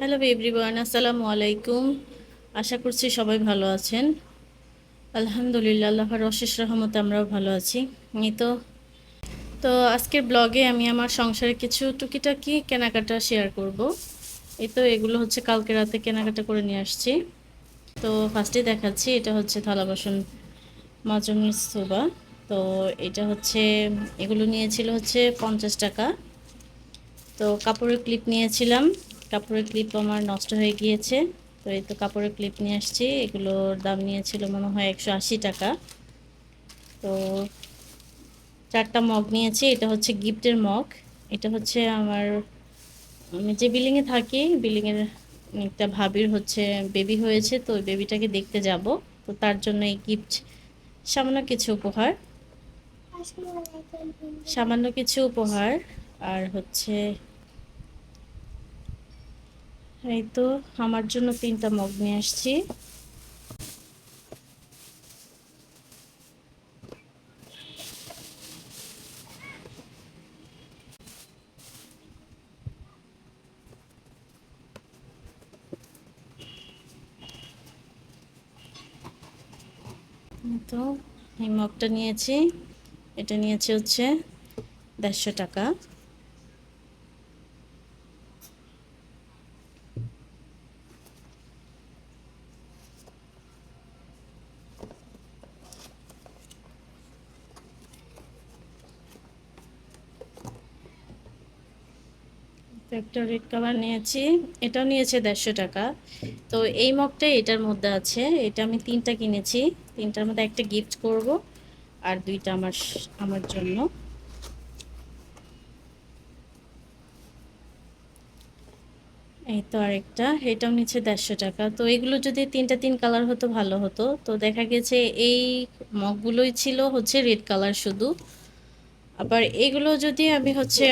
Hello everyone আসসালামু আলাইকুম আশা করছি সবাই ভালো আছেন। আলহামদুলিল্লাহ, আল্লাহর অশেষ রহমতে আমরাও ভালো আছি। তো তো আজকের ব্লগে আমি আমার সংসারে কিছু টুকিটাকি কেনাকাটা শেয়ার করব। এই তো, এগুলো হচ্ছে কালকে রাতে কেনাকাটা করে নিয়ে আসছি। তো ফার্স্টে দেখাচ্ছি, এটা হচ্ছে থালা বাসন মাজনের সোবা তো এটা হচ্ছে, এগুলো নিয়েছিল হচ্ছে পঞ্চাশ টাকা। তো কাপড়ের ক্লিপ নিয়েছিলাম। কাপড়ের ক্লিপ আমার নষ্ট হয়ে গিয়েছে। তো এই তো কাপড়ের ক্লিপ নিয়ে আসছি। এগুলোর দাম নিয়েছিল মনে হয় একশো আশি টাকা। তো চারটা মগ নিয়েছি। এটা হচ্ছে গিফটের মগ। এটা হচ্ছে আমার, আমি যে বিল্ডিংয়ে থাকি বিল্ডিংয়ের একটা ভাবির হচ্ছে বেবি হয়েছে। তো ওই বেবিটাকে দেখতে যাব। তো তার জন্য এই গিফট সামান্য কিছু উপহার। সামান্য কিছু উপহার। আর হচ্ছে এই তো, আমার জন্য তিনটা মগ নিয়ে আসছি। তো, এই মগটা নিয়েছি। এটা নিয়েছি হচ্ছে দেড়শো টাকা। একটা রেড কাভার নিয়েছি। এটাও নিয়েছে দেড়শো টাকা। তো এই মগটা এটার মধ্যে আছে। এটা আমি তিনটা কিনেছি। তিনটার মধ্যে একটা গিফট করব আর দুইটা আমার আমার জন্য। এই তো আরেকটা। এটাও নিচ্ছে দেড়শো টাকা। তো এগুলো যদি তিনটা তিন কালার হতো, ভালো হতো। তো দেখা গেছে এই মগগুলোই ছিল হচ্ছে রেড কালার শুধু। আবার এগুলো যদি আমি হচ্ছে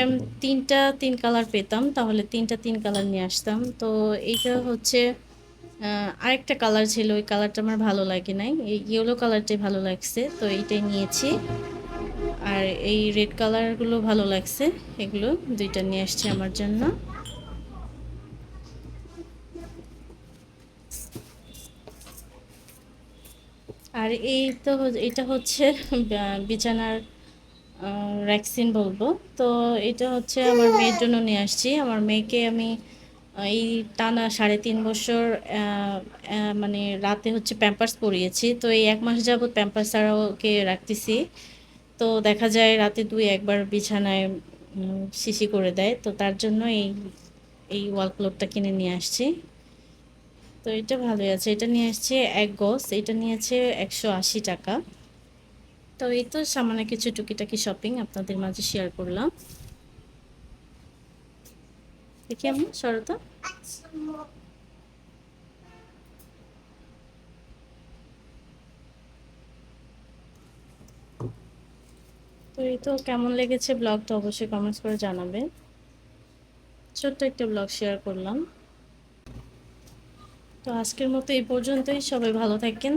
তিনটা তিন কালার পেতাম, তাহলে তিনটা তিন কালার নিয়ে আসতাম। তো এইটা হচ্ছে আরেকটা কালার ছিল, ওই কালারটা আমার ভালো লাগে নাই। এই ইয়েলো কালারটাই ভালো লাগছে, তো এইটাই নিয়েছি। আর এই রেড কালারগুলো ভালো লাগছে, এগুলো দুইটা নিয়ে আসছি আমার জন্য। আর এই তো এটা হচ্ছে বিছানার ভ্যাকসিন বলব। তো এটা হচ্ছে আমার মেয়ের জন্য নিয়ে আসছি। আমার মেয়েকে আমি এই টানা সাড়ে তিন বছর মানে রাতে হচ্ছে প্যাম্পার্স পরিয়েছি। তো এই এক মাস যাবৎ প্যাম্পার্স ছাড়া ওকে রাখতেছি। তো দেখা যায় রাতে দুই একবার বিছানায় শিশি করে দেয়। তো তার জন্য এই এই ওয়াল ক্লকটা কিনে নিয়ে আসছি। তো এটা ভালোই আছে। এটা নিয়ে আসছে এক গজ। এটা নিয়েছে একশো আশি টাকা। তো এই তো সামান্য কিছু টুকিটাকি শপিং আপনাদের মাঝে শেয়ার করলাম। দেখি আমি শরতা তো এই তো কেমন লেগেছে ব্লগটা অবশ্যই কমেন্টস করে জানাবেন। ছোট্ট একটা ব্লগ শেয়ার করলাম। তো আজকের মতো এই পর্যন্তই, সবাই ভালো থাকেন।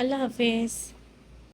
আল্লাহ হাফেজ।